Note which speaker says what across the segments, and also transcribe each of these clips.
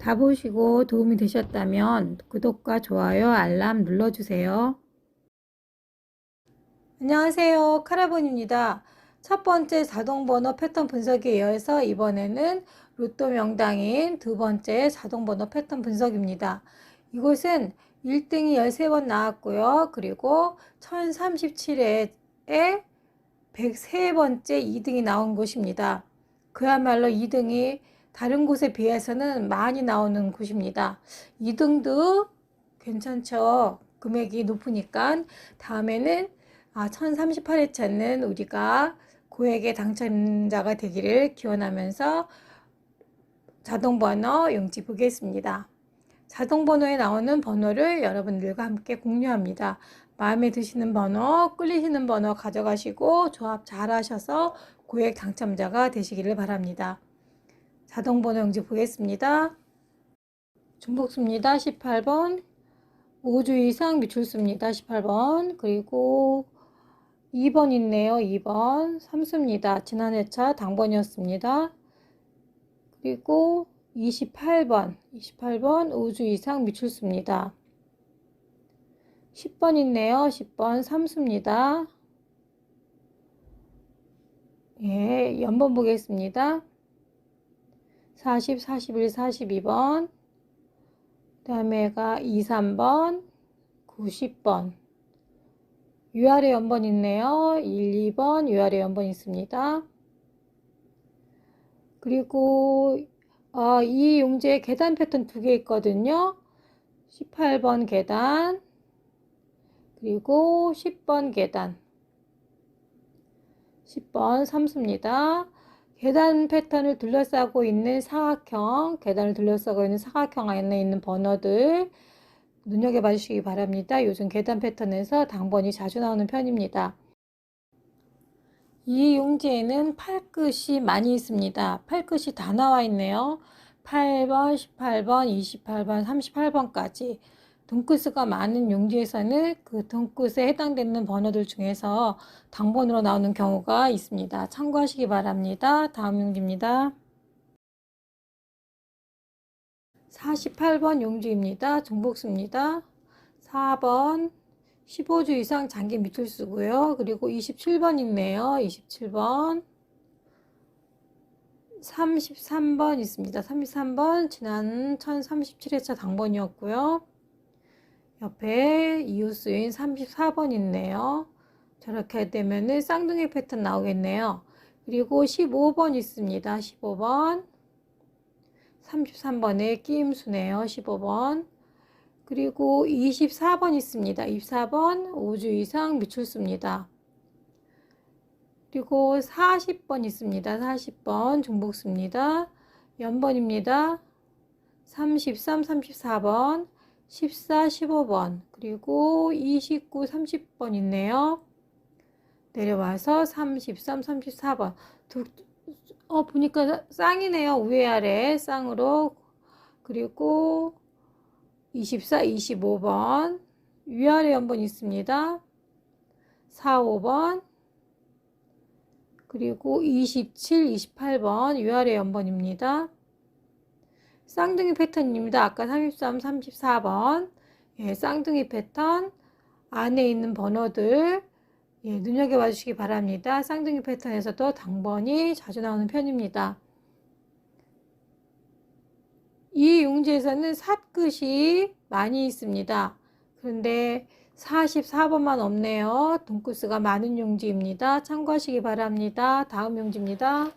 Speaker 1: 다 보시고 도움이 되셨다면 구독과 좋아요, 알람 눌러주세요. 안녕하세요. 카라본입니다. 첫 번째 자동번호 패턴 분석에 이어서 이번에는 로또 명당인 두 번째 자동번호 패턴 분석입니다. 이곳은 1등이 13번 나왔고요. 그리고 1037회에 103번째 2등이 나온 곳입니다. 그야말로 2등이 다른 곳에 비해서는 많이 나오는 곳입니다. 2등도 괜찮죠. 금액이 높으니까 다음에는 아, 1038회차는 우리가 고액의 당첨자가 되기를 기원하면서 자동번호 용지 보겠습니다. 자동번호에 나오는 번호를 여러분들과 함께 공유합니다. 마음에 드시는 번호, 끌리시는 번호 가져가시고 조합 잘 하셔서 고액 당첨자가 되시기를 바랍니다. 자동번호 용지 보겠습니다. 중복수입니다. 18번. 5주 이상 미출수입니다. 18번. 그리고 2번 있네요. 2번. 3수입니다. 지난 회차 당번이었습니다. 그리고 28번. 28번 5주 이상 미출수입니다. 10번 있네요. 10번 3수입니다. 예, 연번 보겠습니다. 40, 41, 42번. 그 다음에 가 2, 3번, 90번. UR의 연번 있네요. 1, 2번 UR의 연번 있습니다. 그리고 어, 이 용지에 계단 패턴 두 개 있거든요. 18번 계단 그리고 10번 계단 10번 삼수입니다. 계단 패턴을 둘러싸고 있는 사각형, 계단을 둘러싸고 있는 사각형 안에 있는 번호들 눈여겨봐 주시기 바랍니다. 요즘 계단 패턴에서 당번이 자주 나오는 편입니다. 이 용지에는 팔끝이 많이 있습니다. 팔끝이 다 나와 있네요. 8번, 18번, 28번, 38번까지. 돈끝수가 많은 용지에서는 그 돈끝에 해당되는 번호들 중에서 당번으로 나오는 경우가 있습니다. 참고하시기 바랍니다. 다음 용지입니다. 48번 용지입니다. 중복수입니다. 4번 15주 이상 장기 미툴수고요. 그리고 27번 있네요. 27번 33번 있습니다. 33번 지난 1037회차 당번이었고요. 옆에 이웃수인 34번 있네요. 저렇게 되면은 쌍둥이 패턴 나오겠네요. 그리고 15번 있습니다. 15번. 33번에 끼임수네요. 15번. 그리고 24번 있습니다. 24번 5주 이상 미출수입니다. 그리고 40번 있습니다. 40번 중복수입니다. 연번입니다. 33, 34번 14, 15번, 그리고 29, 30번 있네요. 내려와서 33, 34번. 두, 어, 보니까 쌍이네요. 위에 아래 쌍으로. 그리고 24, 25번. 위아래 연번 있습니다. 4, 5번. 그리고 27, 28번. 위아래 연번입니다. 쌍둥이 패턴입니다. 아까 33, 34번. 예, 쌍둥이 패턴 안에 있는 번호들 예, 눈여겨봐 주시기 바랍니다. 쌍둥이 패턴에서도 당번이 자주 나오는 편입니다. 이 용지에서는 삿끝이 많이 있습니다. 그런데 44번만 없네요. 돈코스가 많은 용지입니다. 참고하시기 바랍니다. 다음 용지입니다.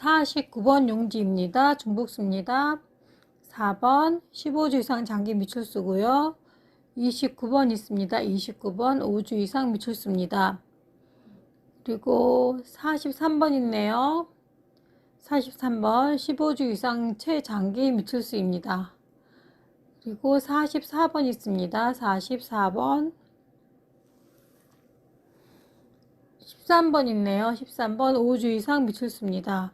Speaker 1: 49번 용지입니다. 중복수입니다. 4번 15주 이상 장기 미출수고요. 29번 있습니다. 29번 5주 이상 미출수입니다. 그리고 43번 있네요. 43번 15주 이상 최장기 미출수입니다. 그리고 44번 있습니다. 44번 13번 있네요. 13번 5주 이상 미출수입니다.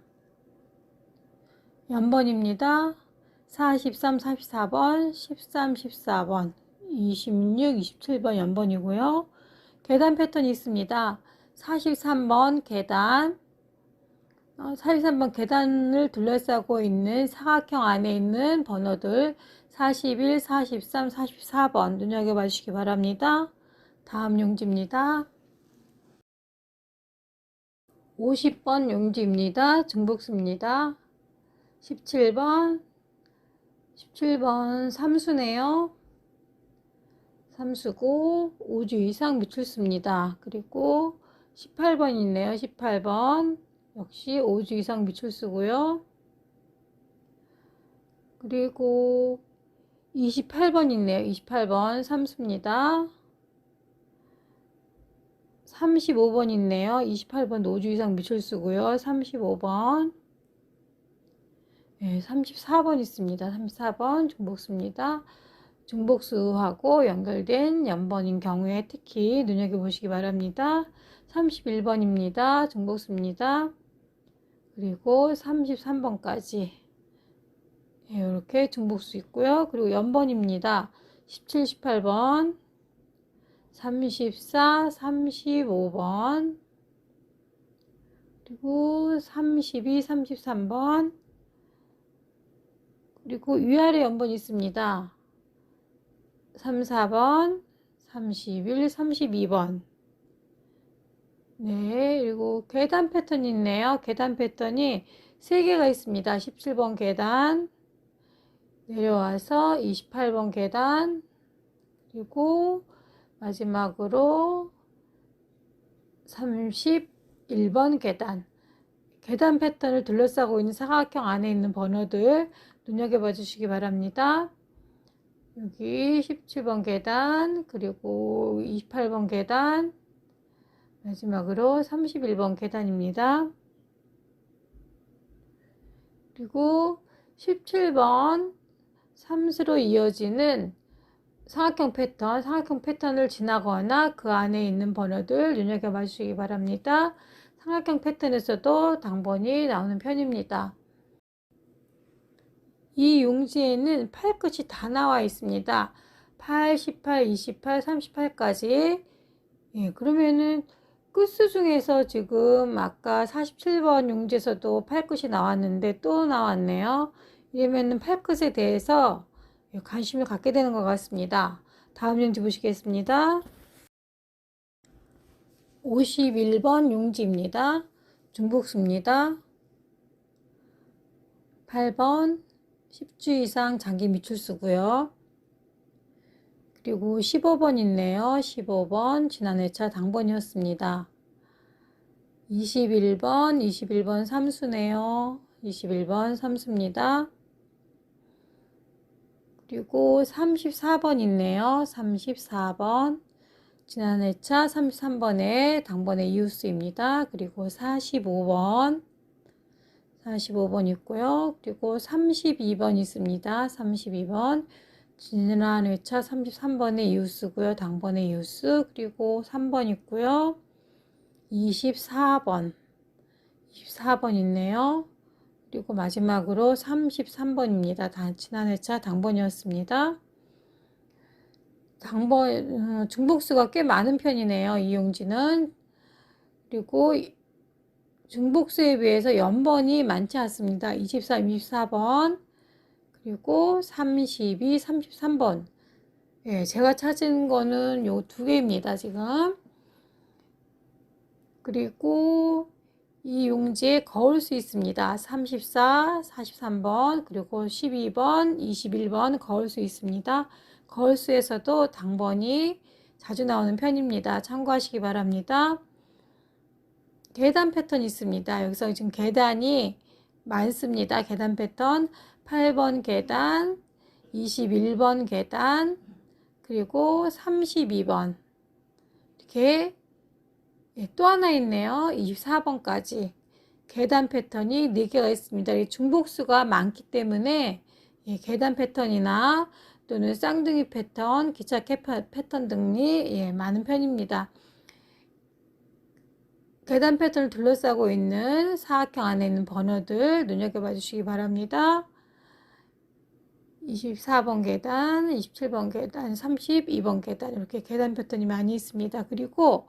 Speaker 1: 연번입니다. 43, 44번, 13, 14번, 26, 27번 연번이고요. 계단 패턴이 있습니다. 43번 계단, 어, 43번 계단을 둘러싸고 있는 사각형 안에 있는 번호들 41, 43, 44번 눈여겨봐 주시기 바랍니다. 다음 용지입니다. 50번 용지입니다. 중복수입니다. 17번, 17번 삼수네요. 삼수고 5주 이상 미출수입니다. 그리고 18번 있네요. 18번 역시 5주 이상 미출수고요. 그리고 28번 있네요. 28번 삼수입니다. 35번 있네요. 28번 5주 이상 미출수고요. 35번 네, 34번 있습니다. 34번 중복수입니다. 중복수하고 연결된 연번인 경우에 특히 눈여겨보시기 바랍니다. 31번입니다. 중복수입니다. 그리고 33번까지 이렇게 중복수 있고요. 그리고 연번입니다. 17, 18번, 34, 35번, 그리고 32, 33번, 그리고 위아래 연번 있습니다. 3, 4번, 31, 32번. 네, 그리고 계단 패턴 있네요. 계단 패턴이 3개가 있습니다. 17번 계단, 내려와서 28번 계단, 그리고 마지막으로 31번 계단. 계단 패턴을 둘러싸고 있는 사각형 안에 있는 번호들 눈여겨봐 주시기 바랍니다. 여기 17번 계단, 그리고 28번 계단, 마지막으로 31번 계단입니다. 그리고 17번 삼수로 이어지는 사각형 패턴, 사각형 패턴을 지나거나 그 안에 있는 번호들 눈여겨봐 주시기 바랍니다. 삼각형 패턴에서도 당번이 나오는 편입니다. 이 용지에는 팔끝이 다 나와 있습니다. 8, 18, 28, 38까지. 예, 그러면은 끝수 중에서 지금 아까 47번 용지에서도 팔끝이 나왔는데 또 나왔네요. 이러면은 팔끝에 대해서 관심을 갖게 되는 것 같습니다. 다음 용지 보시겠습니다. 51번 용지입니다. 중복수입니다. 8번 10주 이상 장기 미출수고요. 그리고 15번 있네요. 15번 지난 회차 당번이었습니다. 21번 21번 삼수네요. 21번 삼수입니다. 그리고 34번 있네요. 34번 지난 회차 33번에 당번의 이웃수입니다. 그리고 45번 45번 있고요. 그리고 32번 있습니다. 32번 지난 회차 33번의 이웃수고요. 당번의 이웃수 그리고 3번 있고요. 24번 24번 있네요. 그리고 마지막으로 33번입니다. 지난 회차 당번이었습니다. 당번 어, 중복수가 꽤 많은 편이네요. 이용지는 그리고 중복수에 비해서 연번이 많지 않습니다. 23, 24번 그리고 32, 33번 예, 제가 찾은 거는 요 두 개입니다. 지금 그리고 이 용지에 거울 수 있습니다. 34, 43번, 그리고 12번, 21번 거울 수 있습니다. 거울 수에서도 당번이 자주 나오는 편입니다. 참고하시기 바랍니다. 계단 패턴 있습니다. 여기서 지금 계단이 많습니다. 계단 패턴 8번 계단, 21번 계단, 그리고 32번 이렇게 예, 또 하나 있네요. 24번까지 계단 패턴이 4개가 있습니다. 중복수가 많기 때문에 예, 계단 패턴이나 또는 쌍둥이 패턴, 기차 패턴 등이 예, 많은 편입니다. 계단 패턴을 둘러싸고 있는 사각형 안에 있는 번호들 눈여겨봐 주시기 바랍니다. 24번 계단, 27번 계단, 32번 계단 이렇게 계단 패턴이 많이 있습니다. 그리고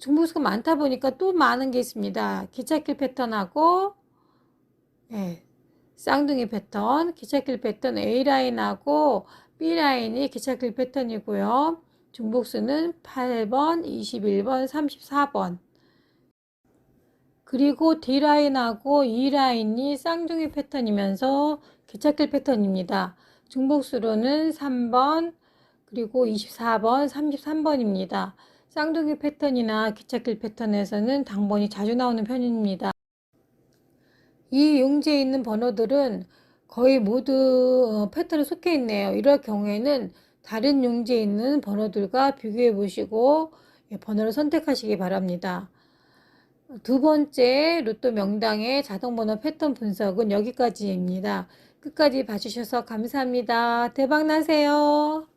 Speaker 1: 중복수가 많다 보니까 또 많은 게 있습니다. 기찻길 패턴하고 예, 쌍둥이 패턴, 기찻길 패턴 A라인하고 B라인이 기찻길 패턴이고요. 중복수는 8번, 21번, 34번. 그리고 D라인하고 E라인이 쌍둥이 패턴이면서 기찻길 패턴입니다. 중복수로는 3번, 그리고 24번, 33번입니다. 쌍둥이 패턴이나 기찻길 패턴에서는 당번이 자주 나오는 편입니다. 이 용지에 있는 번호들은 거의 모두 어, 패턴에 속해 있네요. 이럴 경우에는 다른 용지에 있는 번호들과 비교해 보시고 예, 번호를 선택하시기 바랍니다. 두 번째 로또 명당의 자동번호 패턴 분석은 여기까지입니다. 끝까지 봐주셔서 감사합니다. 대박 나세요.